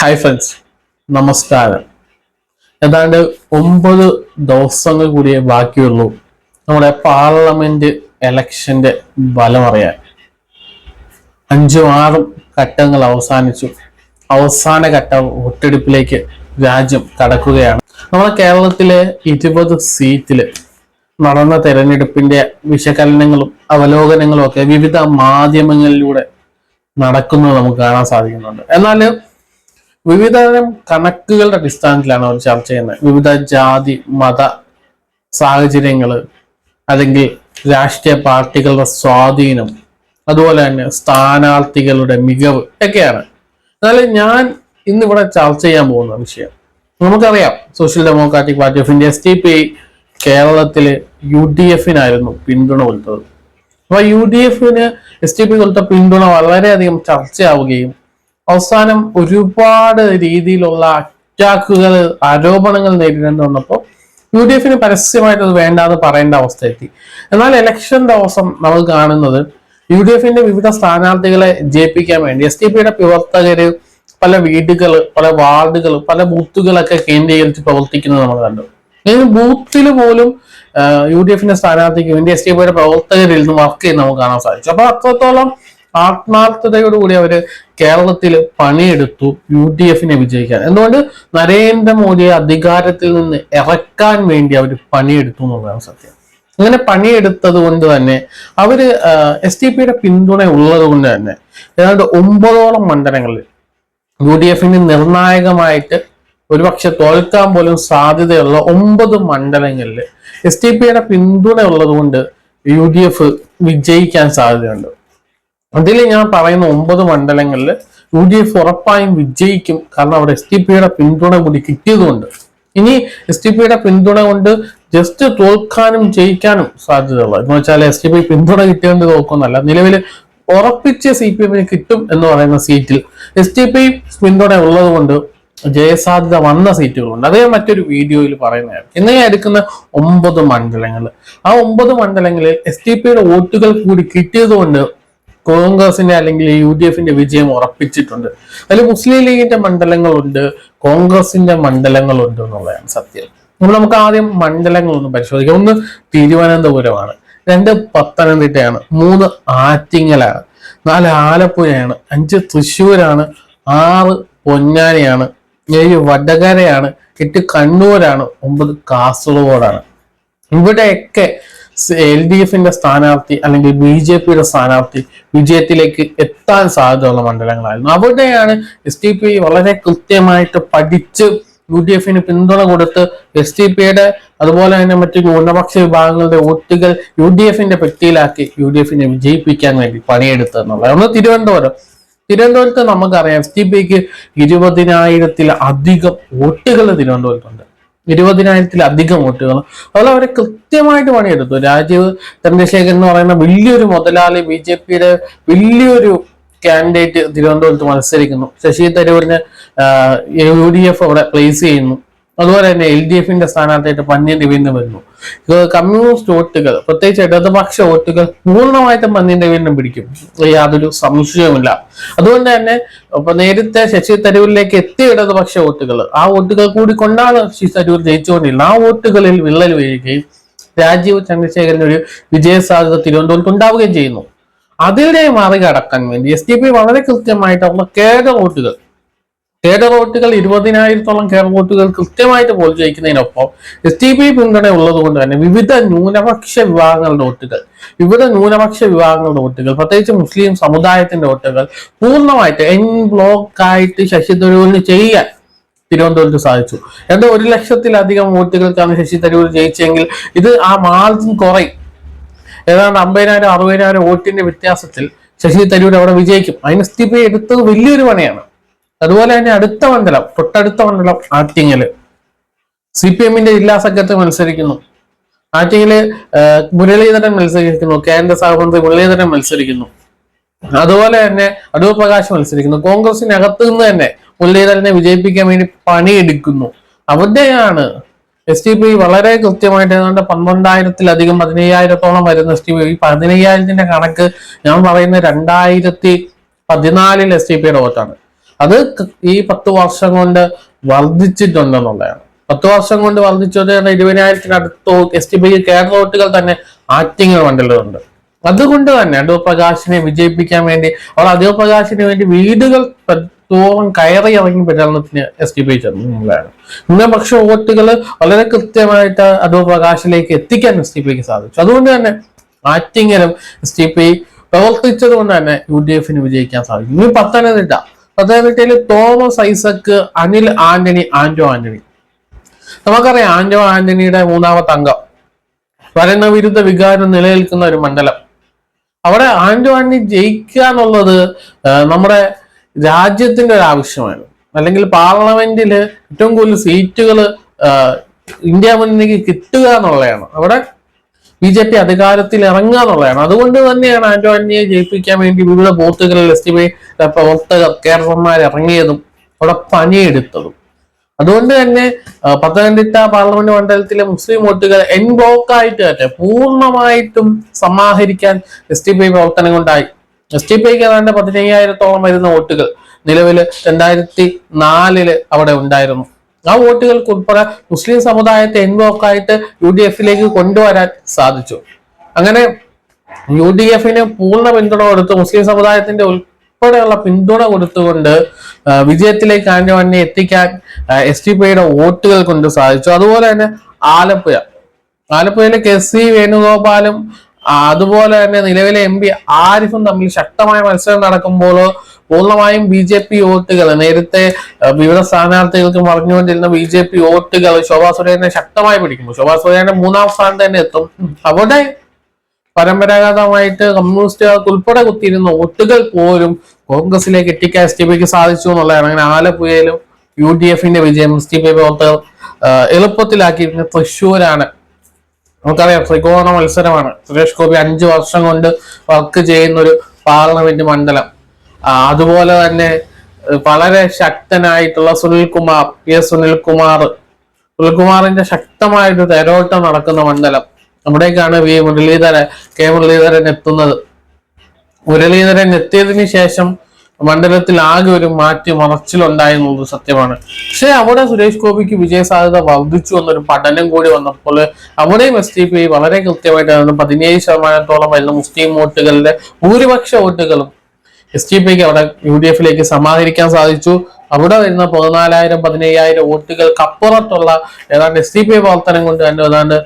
Hi friends നമസ്കാരം. ഏതാണ്ട് ഒമ്പത് ദിവസങ്ങൾ കൂടിയേ ബാക്കിയുള്ളൂ. നമ്മുടെ പാർലമെന്റ് എലക്ഷന്റെ ഫലം അറിയാൻ അഞ്ചും ആറും ഘട്ടങ്ങൾ അവസാനിച്ചു. അവസാന ഘട്ട വോട്ടെടുപ്പിലേക്ക് രാജ്യം കടക്കുകയാണ്. നമ്മുടെ കേരളത്തിലെ ഇരുപത് സീറ്റിൽ നടന്ന തെരഞ്ഞെടുപ്പിന്റെ വിശകലനങ്ങളും അവലോകനങ്ങളും ഒക്കെ വിവിധ മാധ്യമങ്ങളിലൂടെ നടക്കുന്നത് നമുക്ക് കാണാൻ സാധിക്കുന്നുണ്ട്. എന്നാൽ വിവിധ തരം കണക്കുകളുടെ അടിസ്ഥാനത്തിലാണ് അവർ ചർച്ച ചെയ്യുന്നത്. വിവിധ ജാതി മത സാഹചര്യങ്ങൾ അല്ലെങ്കിൽ രാഷ്ട്രീയ പാർട്ടികളുടെ സ്വാധീനം അതുപോലെ തന്നെ സ്ഥാനാർത്ഥികളുടെ മികവ് ഒക്കെയാണ്. എന്നാൽ ഞാൻ ഇന്നിവിടെ ചർച്ച ചെയ്യാൻ പോകുന്ന വിഷയം നമുക്കറിയാം social democratic party of India S T P കേരളത്തിൽ യു ഡി എഫിനായിരുന്നു പിന്തുണ കൊടുത്തത് അപ്പൊ യു ഡി എഫിന് എസ് ടി പി കൊടുത്ത പിന്തുണ വളരെയധികം ചർച്ചയാവുകയും അവസാനം ഒരുപാട് രീതിയിലുള്ള അറ്റാക്കുകൾ ആരോപണങ്ങൾ നേരിടേണ്ടി വന്നപ്പോൾ യു ഡി എഫിന് പരസ്യമായിട്ട് അത് വേണ്ടാന്ന് പറയേണ്ട അവസ്ഥ എത്തി എന്നാൽ ഇലക്ഷൻ ദിവസം നമ്മൾ കാണുന്നത് യു ഡി എഫിന്റെ വിവിധ സ്ഥാനാർത്ഥികളെ ജയിപ്പിക്കാൻ വേണ്ടി എസ് ഡി പിയുടെ പ്രവർത്തകര് പല വീടുകൾ പല വാർഡുകൾ പല ബൂത്തുകളൊക്കെ കേന്ദ്രീകരിച്ച് പ്രവർത്തിക്കുന്നത് നമ്മൾ കണ്ടു. ഇനി ബൂത്തിൽ പോലും യു ഡി എഫിന്റെ സ്ഥാനാർത്ഥിക്ക് വേണ്ടി എസ് ഡി പിയുടെ പ്രവർത്തകരിൽ നിന്ന് വർക്ക് ചെയ്യുന്ന നമുക്ക് കാണാൻ സാധിച്ചു. അപ്പൊ അത്രത്തോളം ആത്മാർത്ഥതയോടുകൂടി അവർ കേരളത്തിൽ പണിയെടുത്തു യു ഡി എഫിനെ വിജയിക്കാൻ. എന്തുകൊണ്ട്? നരേന്ദ്രമോദിയെ അധികാരത്തിൽ നിന്ന് ഇറക്കാൻ വേണ്ടി അവർ പണിയെടുത്തു എന്നുള്ളതാണ് സത്യം. അങ്ങനെ പണിയെടുത്തത് കൊണ്ട് തന്നെ അവർ എസ് ടി പിയുടെ പിന്തുണ ഉള്ളത് കൊണ്ട് തന്നെ ഏതാണ്ട് ഒമ്പതോളം മണ്ഡലങ്ങളിൽ യു ഡി എഫിന് നിർണായകമായിട്ട് ഒരുപക്ഷെ തോൽക്കാൻ പോലും സാധ്യതയുള്ള ഒമ്പത് മണ്ഡലങ്ങളിൽ എസ് ടി പിയുടെ പിന്തുണ ഉള്ളത് കൊണ്ട് യു ഡി എഫ് വിജയിക്കാൻ സാധ്യതയുണ്ട്. അതിൽ ഞാൻ പറയുന്ന ഒമ്പത് മണ്ഡലങ്ങളിൽ യു ഡി എഫ് ഉറപ്പായും വിജയിക്കും. കാരണം അവിടെ എസ് ടി പിയുടെ പിന്തുണ കൂടി കിട്ടിയതുകൊണ്ട്. ഇനി എസ് ടി പിയുടെ പിന്തുണ കൊണ്ട് ജസ്റ്റ് തോൽക്കാനും ജയിക്കാനും സാധ്യതയുള്ളത് എന്ന് വെച്ചാൽ എസ് ടി പി പിന്തുണ കിട്ടിയോണ്ട് തോക്കുന്നല്ല നിലവിൽ ഉറപ്പിച്ച് സി പി എമ്മിന് കിട്ടും എന്ന് പറയുന്ന സീറ്റിൽ എസ് ടി പി പിന്തുണ ഉള്ളത് കൊണ്ട് ജയസാധ്യത വന്ന സീറ്റുകളുണ്ട്. അതേ മറ്റൊരു വീഡിയോയിൽ പറയുന്നതാണ് ഇന്ന് എടുക്കുന്ന ഒമ്പത് മണ്ഡലങ്ങൾ ആ ഒമ്പത് മണ്ഡലങ്ങളിൽ എസ് ടി പിയുടെ വോട്ടുകൾ കൂടി കിട്ടിയതുകൊണ്ട് കോൺഗ്രസിന്റെ അല്ലെങ്കിൽ യു ഡി എഫിന്റെ വിജയം ഉറപ്പിച്ചിട്ടുണ്ട്. അതിൽ മുസ്ലിം ലീഗിന്റെ മണ്ഡലങ്ങളുണ്ട് കോൺഗ്രസിന്റെ മണ്ഡലങ്ങളുണ്ട് എന്നുള്ളതാണ് സത്യം. നമ്മൾ നമുക്ക് ആദ്യം മണ്ഡലങ്ങളൊന്ന് പരിശോധിക്കാം. ഒന്ന് തിരുവനന്തപുരമാണ് രണ്ട് പത്തനംതിട്ടയാണ് മൂന്ന് ആറ്റിങ്ങലാണ് നാല് ആലപ്പുഴയാണ് അഞ്ച് തൃശ്ശൂരാണ് ആറ് പൊന്നാനിയാണ് ഏഴ് വടകരയാണ് എട്ട് കണ്ണൂരാണ് ഒമ്പത് കാസർഗോഡാണ്. ഇവിടെയൊക്കെ എൽ ഡി എഫിന്റെ സ്ഥാനാർത്ഥി അല്ലെങ്കിൽ ബി ജെ പിയുടെ സ്ഥാനാർത്ഥി വിജയത്തിലേക്ക് എത്താൻ സാധ്യതയുള്ള മണ്ഡലങ്ങളായിരുന്നു. അവിടെയാണ് എസ് ടി പി വളരെ കൃത്യമായിട്ട് പഠിച്ച് യു ഡി എഫിന് പിന്തുണ കൊടുത്ത് എസ് ടി പിയുടെ അതുപോലെ തന്നെ മറ്റു ന്യൂനപക്ഷ വിഭാഗങ്ങളുടെ വോട്ടുകൾ യു ഡി എഫിന്റെ പെട്ടിയിലാക്കി യു ഡി എഫിനെ വിജയിപ്പിക്കാൻ വേണ്ടി പണിയെടുത്തതെന്നുള്ളത് ഒന്ന് തിരുവനന്തപുരം തിരുവനന്തപുരത്ത് നമുക്കറിയാം എസ് ടി പിക്ക് ഇരുപതിനായിരത്തിൽ അധികം വോട്ടുകൾ തിരുവനന്തപുരത്തുണ്ട്. ഇരുപതിനായിരത്തിലധികം വോട്ടുകൾ അതുപോലെ അവരെ കൃത്യമായിട്ട് പണിയെടുത്തു. രാജീവ് ചന്ദ്രശേഖരൻ എന്ന് പറയുന്ന വലിയൊരു മുതലാളി ബി ജെ പിയുടെ വലിയൊരു കാൻഡിഡേറ്റ് തിരുവനന്തപുരത്ത് മത്സരിക്കുന്നു. ശശി തരൂരിനെ യു ഡി എഫ് അവിടെ പ്ലേസ് ചെയ്യുന്നു. അതുപോലെ തന്നെ എൽ ഡി എഫിന്റെ സ്ഥാനാർത്ഥിയായിട്ട് പന്ന്യൻ രവീന്ദ്രൻ വരുന്നു. കമ്മ്യൂണിസ്റ്റ് വോട്ടുകൾ പ്രത്യേകിച്ച് ഇടതുപക്ഷ വോട്ടുകൾ പൂർണമായിട്ടും പന്ന്യൻ രവീന്ദ്രൻ പിടിക്കും. യാതൊരു സംശയവുമില്ല. അതുകൊണ്ട് തന്നെ ഇപ്പൊ നേരത്തെ ശശി തരൂരിലേക്ക് എത്തിയ ഇടതുപക്ഷ വോട്ടുകൾ ആ വോട്ടുകൾ കൂടി കൊണ്ടാണ് ശശി തരൂർ ജയിച്ചുകൊണ്ടിരുന്നത്. ആ വോട്ടുകളിൽ വിള്ളൽ വീഴുകയും രാജീവ് ചന്ദ്രശേഖരന് ഒരു വിജയ സാധ്യത തിരുവനന്തപുരത്ത് ഉണ്ടാവുകയും ചെയ്യുന്നു. അതിനെ മറികടക്കാൻ വേണ്ടി എസ് ഡി പി വളരെ കൃത്യമായിട്ട് അവരുടെ കേരള വോട്ടുകൾ കേരള വോട്ടുകൾ ഇരുപതിനായിരത്തോളം കേരള വോട്ടുകൾ കൃത്യമായിട്ട് പോൾ ജയിക്കുന്നതിനൊപ്പം എസ് ടി പി പിന്തുണ ഉള്ളത് കൊണ്ട് തന്നെ വിവിധ ന്യൂനപക്ഷ വിഭാഗങ്ങളുടെ വോട്ടുകൾ വിവിധ ന്യൂനപക്ഷ വിഭാഗങ്ങളുടെ വോട്ടുകൾ പ്രത്യേകിച്ച് മുസ്ലിം സമുദായത്തിന്റെ വോട്ടുകൾ പൂർണമായിട്ട് എൻ ബ്ലോക്ക് ആയിട്ട് ശശി തരൂരിന് ചെയ്യാൻ തിരുവനന്തപുരത്ത് സാധിച്ചു. രണ്ട് ഒരു ലക്ഷത്തിലധികം വോട്ടുകൾക്കാണ് ശശി തരൂർ ജയിച്ചെങ്കിൽ ഇത് ആ മാർജിൻ കുറയും. ഏതാണ്ട് അമ്പതിനായിരം അറുപതിനായിരം വോട്ടിന്റെ വ്യത്യാസത്തിൽ ശശി തരൂർ അവിടെ വിജയിക്കും. അതിന് പി എടുത്തത് വലിയൊരു പണിയാണ്. അതുപോലെ തന്നെ അടുത്ത മണ്ഡലം തൊട്ടടുത്ത മണ്ഡലം ആറ്റിങ്ങൽ സി പി എമ്മിന്റെ ജില്ലാ സെക്രട്ടറി മത്സരിക്കുന്നു. ആറ്റിങ്ങൽ മുരളീധരൻ മത്സരിക്കുന്നു കേന്ദ്ര സഹമന്ത്രി മുരളീധരൻ മത്സരിക്കുന്നു. അതുപോലെ തന്നെ അടൂർ പ്രകാശ് മത്സരിക്കുന്നു. കോൺഗ്രസിനകത്ത് നിന്ന് തന്നെ മുരളീധരനെ വിജയിപ്പിക്കാൻ വേണ്ടി പണിയെടുക്കുന്നു. അവിടെയാണ് എസ് ടി പി വളരെ കൃത്യമായിട്ട് ഏതാണ്ട് പന്ത്രണ്ടായിരത്തിലധികം പതിനയ്യായിരത്തോളം വരുന്ന എസ് ടി പി. ഈ പതിനയ്യായിരത്തിന്റെ കണക്ക് ഞാൻ പറയുന്ന രണ്ടായിരത്തി പതിനാലിൽ എസ് ടി പിയുടെ വോട്ടാണ്. അത് ഈ പത്ത് വർഷം കൊണ്ട് വർദ്ധിച്ചിട്ടുണ്ടെന്നുള്ളതാണ്. പത്ത് വർഷം കൊണ്ട് വർദ്ധിച്ചത് ഇരുപതിനായിരത്തിനടുത്ത് എസ് ടി ബി കേരള വോട്ടുകൾ തന്നെ ആറ്റിങ്ങൾ മണ്ഡലമുണ്ട് അതുകൊണ്ട് തന്നെ അടൂർ പ്രകാശിനെ വിജയിപ്പിക്കാൻ വേണ്ടി അവർ അടൂർ പ്രകാശിന് വേണ്ടി വീടുകൾ തോറും കയറി ഇറങ്ങി പ്രചാരണത്തിന് എസ് ടി പി ചെന്നതാണ് ന്യൂനപക്ഷ വോട്ടുകൾ വളരെ കൃത്യമായിട്ട് അടൂർ പ്രകാശിലേക്ക് എത്തിക്കാൻ എസ് ടി പിക്ക് സാധിച്ചു. അതുകൊണ്ട് തന്നെ ആറ്റിങ്ങലും എസ് ടി പി പ്രവർത്തിച്ചത് കൊണ്ട് തന്നെ യു ഡി എഫിന് വിജയിക്കാൻ സാധിക്കും. ഇനി പത്തനംതിട്ട. പത്തനംതിട്ടയിൽ തോമസ് ഐസക്ക് അനിൽ ആന്റണി ആന്റോ ആന്റണി. നമുക്കറിയാം ആന്റോ ആന്റണിയുടെ മൂന്നാമത്തെ അംഗം. ഭരണവിരുദ്ധ വികാരം നിലനിൽക്കുന്ന ഒരു മണ്ഡലം. അവിടെ ആന്റോ ആന്റണി ജയിക്കുക എന്നുള്ളത് നമ്മുടെ രാജ്യത്തിന്റെ ഒരു ആവശ്യമാണ്. അല്ലെങ്കിൽ പാർലമെന്റിൽ ഏറ്റവും കൂടുതൽ സീറ്റുകൾ ഇന്ത്യ മുന്നണിക്ക് കിട്ടുക എന്നുള്ളതാണ്. അവിടെ ബി ജെ പി അധികാരത്തിൽ ഇറങ്ങുക എന്നുള്ളതാണ് അതുകൊണ്ട് തന്നെയാണ് ആന്റോ ആന്റണിയെ ജയിപ്പിക്കാൻ വേണ്ടി വിവിധ ബൂത്തുകളിൽ എസ് ടി പി പ്രവർത്തകർ കേരളന്മാർ ഇറങ്ങിയതും അവിടെ പണിയെടുത്തതും. അതുകൊണ്ട് തന്നെ പത്തനംതിട്ട പാർലമെന്റ് മണ്ഡലത്തിലെ മുസ്ലിം വോട്ടുകൾ എൻ ബ്ലോക്കായിട്ട് തന്നെ പൂർണമായിട്ടും സമാഹരിക്കാൻ എസ് ടി പി പ്രവർത്തനം കൊണ്ടായി. എസ് ടി പിക്ക് ഏതാണ്ട് പതിനയ്യായിരത്തോളം വരുന്ന വോട്ടുകൾ നിലവിൽ രണ്ടായിരത്തി നാലിൽ അവിടെ ഉണ്ടായിരുന്നു. ആ വോട്ടുകൾക്ക് ഉൾപ്പെടെ മുസ്ലിം സമുദായത്തെ എൻവോക്കായിട്ട് യു ഡി എഫിലേക്ക് കൊണ്ടുവരാൻ സാധിച്ചു. അങ്ങനെ യു ഡി എഫിന് പൂർണ പിന്തുണ കൊടുത്ത് മുസ്ലിം സമുദായത്തിന്റെ ഉൾപ്പെടെയുള്ള പിന്തുണ കൊടുത്തുകൊണ്ട് വിജയത്തിലേക്ക് ആന്റോണിനെ എത്തിക്കാൻ എസ് ടി പിയുടെ വോട്ടുകൾ കൊണ്ട് സാധിച്ചു. അതുപോലെ തന്നെ ആലപ്പുഴ. ആലപ്പുഴയിലെ കെ സി വേണുഗോപാലും അതുപോലെ തന്നെ നിലവിലെ എം പി ആരിഫും തമ്മിൽ ശക്തമായ മത്സരം നടക്കുമ്പോൾ പൂർണമായും ബി ജെ പി വോട്ടുകൾ. നേരത്തെ വിവിധ സ്ഥാനാർത്ഥികൾക്ക് മറിഞ്ഞുകൊണ്ടിരുന്ന ബി ജെ പി വോട്ടുകൾ ശോഭാ സുരേന്ദ്രനെ ശക്തമായി പിടിക്കുന്നു. ശോഭാ സുരേന്ദ്രൻ മൂന്നാം സ്ഥാനം തന്നെ എത്തും. അവിടെ പരമ്പരാഗതമായിട്ട് കമ്മ്യൂണിസ്റ്റുകാർക്ക് ഉൾപ്പെടെ കുത്തിയിരുന്ന വോട്ടുകൾ പോലും കോൺഗ്രസിലേക്ക് എത്തിക്കാൻ എസ് ടി പിക്ക് സാധിച്ചു എന്നുള്ളതാണ്. അങ്ങനെ ആലപ്പുഴയിലും യു ഡി എഫിന്റെ വിജയം എസ് ടി പി പ്രവർത്തകർ എളുപ്പത്തിലാക്കി തൃശ്ശൂരാണ്. നമുക്കറിയാം ത്രികോണ മത്സരമാണ്. സുരേഷ് ഗോപി അഞ്ചു വർഷം കൊണ്ട് വർക്ക് ചെയ്യുന്ന ഒരു പാർലമെന്റ് മണ്ഡലം. അതുപോലെ തന്നെ വളരെ ശക്തനായിട്ടുള്ള സുനിൽകുമാർ പി എസ് സുനിൽകുമാർ സുനിൽകുമാറിന്റെ ശക്തമായിട്ട് തേരോട്ടം നടക്കുന്ന മണ്ഡലം. അവിടേക്കാണ് വി. മുരളീധരൻ കെ. മുരളീധരൻ എത്തുന്നത്. മുരളീധരൻ എത്തിയതിനു ശേഷം മണ്ഡലത്തിൽ ആകെ ഒരു മാറ്റി മറച്ചിലുണ്ടായെന്നുള്ളത് സത്യമാണ്. പക്ഷെ അവിടെ സുരേഷ് ഗോപിക്ക് വിജയ സാധ്യത വർദ്ധിച്ചു എന്നൊരു പഠനം കൂടി വന്നപ്പോൾ അവിടെയും എസ് ടി പി വളരെ കൃത്യമായിട്ട് പതിനേഴ് ശതമാനത്തോളം വരുന്ന മുസ്ലിം വോട്ടുകളുടെ ഭൂരിപക്ഷ വോട്ടുകളും എസ് ടി പിക്ക് അവിടെ യു ഡി എഫിലേക്ക് സമാഹരിക്കാൻ സാധിച്ചു. അവിടെ വരുന്ന പതിനാലായിരം പതിനയ്യായിരം വോട്ടുകൾക്ക് അപ്പുറത്തുള്ള ഏതാണ്ട് എസ് ടി പി പ്രവർത്തനം കൊണ്ട് തന്നെ ഏതാണ്ട്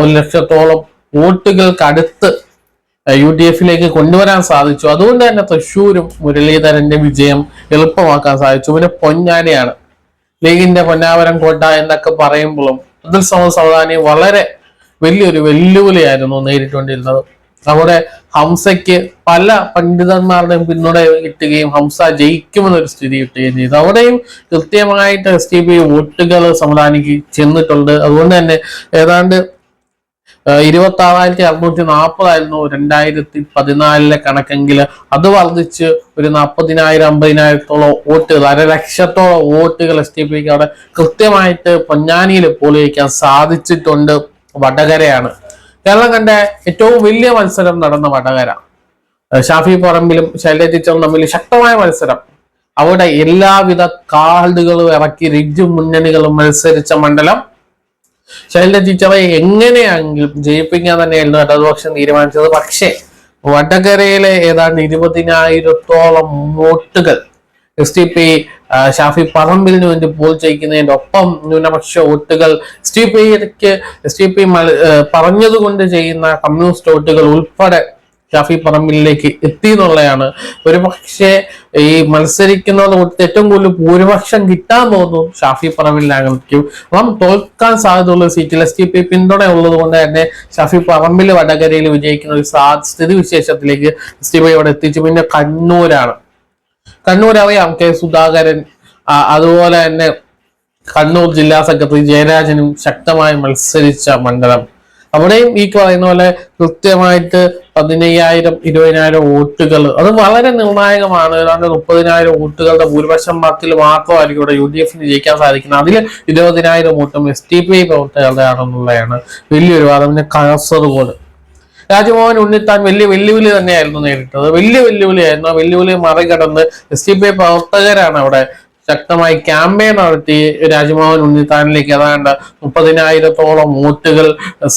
ഒരു ലക്ഷത്തോളം വോട്ടുകൾക്ക് അടുത്ത് യു ഡി എഫിലേക്ക് കൊണ്ടുവരാൻ സാധിച്ചു. അതുകൊണ്ട് തന്നെ തൃശ്ശൂരും മുരളീധരന്റെ വിജയം എളുപ്പമാക്കാൻ സാധിച്ചു. പിന്നെ പൊന്നാനിയാണ്. ലീഗിന്റെ പൊന്നാവരം കോട്ട എന്നൊക്കെ പറയുമ്പോഴും അബ്ദുൽ സമൂഹ വളരെ വലിയൊരു വെല്ലുവിളിയായിരുന്നു നേരിട്ടുകൊണ്ടിരുന്നത്. അവിടെ ഹംസയ്ക്ക് പല പണ്ഡിതന്മാരുടെയും പിന്തുണ കിട്ടുകയും ഹംസ ജയിക്കുമെന്നൊരു സ്ഥിതി കിട്ടുകയും ചെയ്തു. അവിടെയും കൃത്യമായിട്ട് എസ് ടി പി വോട്ടുകൾ സംവിധാനിക്ക് ചെന്നിട്ടുണ്ട്. അതുകൊണ്ട് തന്നെ ഏതാണ്ട് ഇരുപത്തി ആറായിരത്തി അറുന്നൂറ്റി നാൽപ്പതായിരുന്നു രണ്ടായിരത്തി പതിനാലിലെ കണക്കെങ്കിൽ അത് വർദ്ധിച്ച് ഒരു നാൽപ്പതിനായിരം അമ്പതിനായിരത്തോളം വോട്ടുകൾ അരലക്ഷത്തോളം വോട്ടുകൾ എസ് ടി പിക്ക് അവിടെ കൃത്യമായിട്ട് പൊന്നാനിയിൽ പോളിയിക്കാൻ സാധിച്ചിട്ടുണ്ട്. വടകരയാണ്. കേരളം കണ്ട ഏറ്റവും വലിയ മത്സരം നടന്ന വടകര. ഷാഫി പറമ്പിലും ശൈലജ ടീച്ചറും തമ്മിൽ ശക്തമായ മത്സരം. അവിടെ എല്ലാവിധ കാർഡുകളും ഇറക്കി റിജ് മുന്നണികളും മത്സരിച്ച മണ്ഡലം. ശൈലജ ടീച്ചറെ എങ്ങനെയാണെങ്കിലും ജയിപ്പിക്കാൻ തന്നെയായിരുന്നു ഇടതുപക്ഷം തീരുമാനിച്ചത്. പക്ഷേ വടകരയിലെ ഏതാണ്ട് ഇരുപതിനായിരത്തോളം വോട്ടുകൾ എസ് ടി പി ഷാഫി പറമ്പിലിന് വേണ്ടി പോൾ ചെയ്യിക്കുന്നതിന്റെ ഒപ്പം ന്യൂനപക്ഷ വോട്ടുകൾ എസ് ടി പിക്ക് പി പറഞ്ഞതുകൊണ്ട് ചെയ്യുന്ന കമ്മ്യൂണിസ്റ്റ് വോട്ടുകൾ ഉൾപ്പെടെ ഷാഫി പറമ്പിലേക്ക് എത്തി എന്നുള്ളതാണ്. ഒരു പക്ഷേ ഈ മത്സരിക്കുന്ന കൊടുത്ത് ഏറ്റവും കൂടുതൽ ഭൂരിപക്ഷം കിട്ടാൻ പോകുന്നു ഷാഫി പറമ്പിലായിരിക്കും അപ്പം തോൽക്കാൻ സാധ്യതയുള്ള സീറ്റിൽ എസ് ടി പി പിന്തുണ ഉള്ളത് കൊണ്ട് തന്നെ ഷാഫി പറമ്പിൽ വടകരയിൽ വിജയിക്കുന്ന ഒരു സ്ഥിതി വിശേഷത്തിലേക്ക് എസ് ടി പി അവിടെ എത്തിച്ചു. പിന്നെ കണ്ണൂരാണ്. കണ്ണൂർ കെ സുധാകരൻ അതുപോലെ തന്നെ കണ്ണൂർ ജില്ലാ സെക്രട്ടറി ജയരാജനും ശക്തമായി മത്സരിച്ച മണ്ഡലം. അവിടെയും ഈ പറയുന്ന പോലെ കൃത്യമായിട്ട് പതിനയ്യായിരം ഇരുപതിനായിരം വോട്ടുകൾ അത് വളരെ നിർണായകമാണ്. ഏതാണ്ട് മുപ്പതിനായിരം വോട്ടുകളുടെ ഭൂരിപക്ഷം മാർക്കിൽ മാത്രമായിരിക്കും ഇവിടെ യു ഡി എഫിന് ജയിക്കാൻ സാധിക്കുന്നത്. അതിൽ ഇരുപതിനായിരം വോട്ടും എസ് ടി പി പ്രവർത്തകരുടെ ആണെന്നുള്ളതാണ് വലിയൊരു വാദം. പിന്നെ കാസർഗോഡ്. രാജ്മോഹൻ ഉണ്ണിത്താൻ വലിയ വെല്ലുവിളി തന്നെയായിരുന്നു നേരിട്ടത്. വലിയ വെല്ലുവിളിയായിരുന്നു. ആ വെല്ലുവിളി മറികടന്ന് എസ് ഡി പി ഐ പ്രവർത്തകരാണ് അവിടെ ശക്തമായി ക്യാമ്പയിൻ നടത്തി രാജ്മോഹൻ ഉണ്ണിത്താനിലേക്ക് ഏതാണ്ട് മുപ്പതിനായിരത്തോളം വോട്ടുകൾ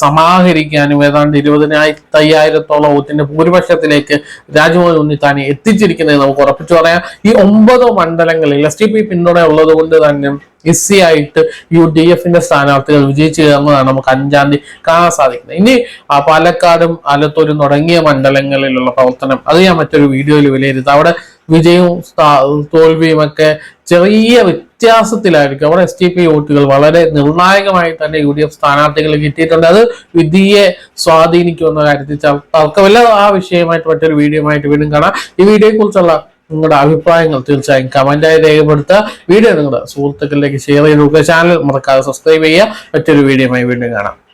സമാഹരിക്കാനും ഏതാണ്ട് ഇരുപതിനായിരത്തി അയ്യായിരത്തോളം വോട്ടിന്റെ ഭൂരിപക്ഷത്തിലേക്ക് രാജ്മോഹൻ ഉണ്ണിത്താനെ എത്തിച്ചിരിക്കുന്നത് നമുക്ക് ഉറപ്പിച്ചു പറയാം. ഈ ഒമ്പത് മണ്ഡലങ്ങളിൽ എസ് ടി പി പിന്തുണ ഉള്ളത് കൊണ്ട് തന്നെ ഈസി ആയിട്ട് യു ഡി എഫിന്റെ സ്ഥാനാർത്ഥികൾ വിജയിച്ചു കയറുന്നതാണ് നമുക്ക് അഞ്ചാം തീയതി കാണാൻ സാധിക്കുന്നത്. ഇനി പാലക്കാടും ആലത്തൂരും തുടങ്ങിയ മണ്ഡലങ്ങളിലുള്ള പ്രവർത്തനം അത് ഞാൻ മറ്റൊരു വീഡിയോയിൽ വിലയിരുത്താം. അവിടെ വിജയവും തോൽവിയും ഒക്കെ ചെറിയ വ്യത്യാസത്തിലായിരിക്കും. അവിടെ എസ് ടി പി വോട്ടുകൾ വളരെ നിർണായകമായി തന്നെ യു ഡി എഫ് സ്ഥാനാർത്ഥികൾ കിട്ടിയിട്ടുണ്ട്. അത് വിധിയെ സ്വാധീനിക്കുമെന്ന കാര്യത്തിൽ തർക്കമില്ല. ആ വിഷയമായിട്ട് മറ്റൊരു ആയിട്ട് വീണ്ടും കാണാം. ഈ വീഡിയോയെ കുറിച്ചുള്ള നിങ്ങളുടെ അഭിപ്രായങ്ങൾ തീർച്ചയായും കമന്റായി രേഖപ്പെടുത്തുക. വീഡിയോ നിങ്ങളുടെ സുഹൃത്തുക്കളിലേക്ക് ഷെയർ ചെയ്ത് കൊടുക്കുക. ചാനൽ മറക്കാതെ സബ്സ്ക്രൈബ് ചെയ്യുക. മറ്റൊരു വീഡിയോയുമായി വീണ്ടും കാണാം.